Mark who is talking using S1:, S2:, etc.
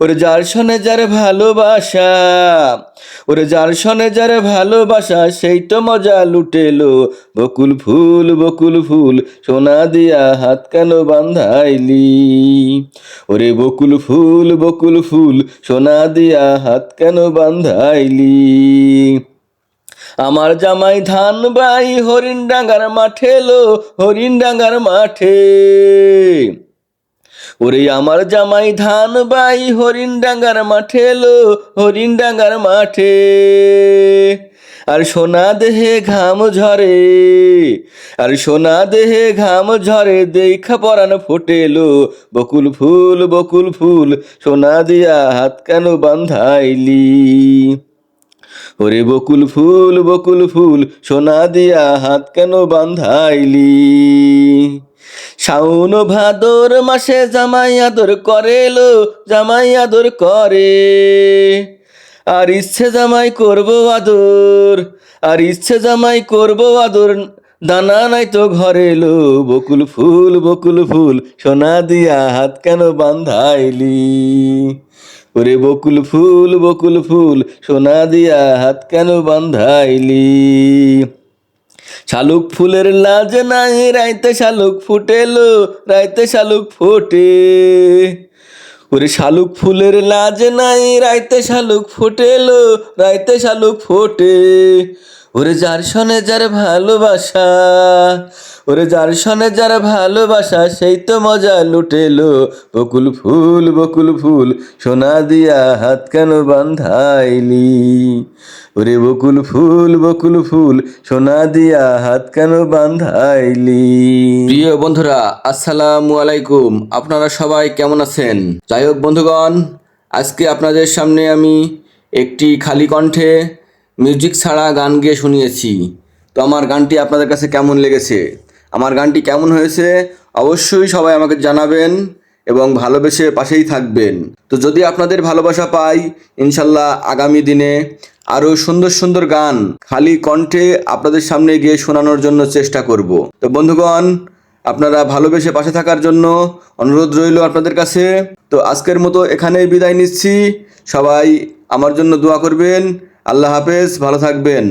S1: ওরে যার সনে যার ভালোবাসা, ওরে যার সনে যার ভালোবাসা, সেই তো মজা লুটেলো। বকুল ফুল বকুল ফুল, সোনা দিয়া হাত কেন বান্ধাইলি? ওরে বকুল ফুল বকুল ফুল, সোনা দিয়া হাত কেন বান্ধাইলি? আমার জামাই ধান বাই হরিণ ডাঙ্গার মাঠে লো, হরিণ ডাঙ্গার মাঠে। ওরে আমার জামাই ধান বাই, হরিণ ডাঙ্গার মাঠে লো, হরিণ ডাঙ্গার মাঠে। আর সোনা দেহে ঘাম ঝরে, আর সোনা দেহে ঘাম ঝরে, দেখা পরান ফোটেলো বকুল ফুল বকুল ফুল, সোনা দিয়া হাত কেন বান্ধাইলি? ওরে বকুল ফুল বকুল ফুল, সোনা দিয়া হাত কেন বান্ধাইলি? শাওন ভাদর মাসে জামাই আদর করে লো জামাই আদর করে। আর ইচ্ছে জামাই করব আদর, আর ইচ্ছে জামাই করব আদর, দানা নাই তো ঘরে লো। বকুল ফুল বকুল ফুল, সোনা দিয়া হাত কেন বান্ধাইলি? ওরে বকুল ফুল বকুল ফুল, সোনা দিয়া হাত কেন বান্ধাইলি শালুক ফুলের লাজ নাই রাইতে শালুক ফুটেলো, রাইতে শালুক ফোটে। ওরে শালুক ফুলের লাজ নাই রাইতে শালুক ফুটেলো, রাইতে শালুক ফোটে। ওরে যার সনে যার ভালোবাসা ওরে যার সনে যার ভালোবাসা, সেই তো মজা লুটেলো। বকুল ফুল বকুল ফুল, সোনা দিয়া হাত কেন বান্ধাইলি ওরে বকুল ফুল বকুল ফুল, সোনা দিয়া হাত কেন বান্ধাইলি প্রিয় বন্ধুরা, আসসালামু আলাইকুম। আপনারা সবাই কেমন আছেন? যাই হোক বন্ধুগণ, আজকে আপনাদের সামনে আমি একটি খালি কণ্ঠে মিউজিক ছাড়া গান গিয়ে শুনিয়েছি। তো আমার গানটি আপনাদের কাছে কেমন লেগেছে? আমার গানটি কেমন হয়েছে অবশ্যই সবাই আমাকে জানাবেন এবং ভালোবেসে পাশেই থাকবেন। তো যদি আপনাদের ভালোবাসা পাই, ইনশাল্লাহ আগামী দিনে আরও সুন্দর সুন্দর গান খালি কণ্ঠে আপনাদের সামনে গিয়ে শোনানোর জন্য চেষ্টা করব। তো বন্ধুগণ, আপনারা ভালোবেসে পাশে থাকার জন্য অনুরোধ রইল আপনাদের কাছে। তো আজকের মতো এখানেই বিদায় নিচ্ছি। সবাই আমার জন্য দোয়া করবেন। আল্লাহ হাফেজ, ভালো থাকবেন।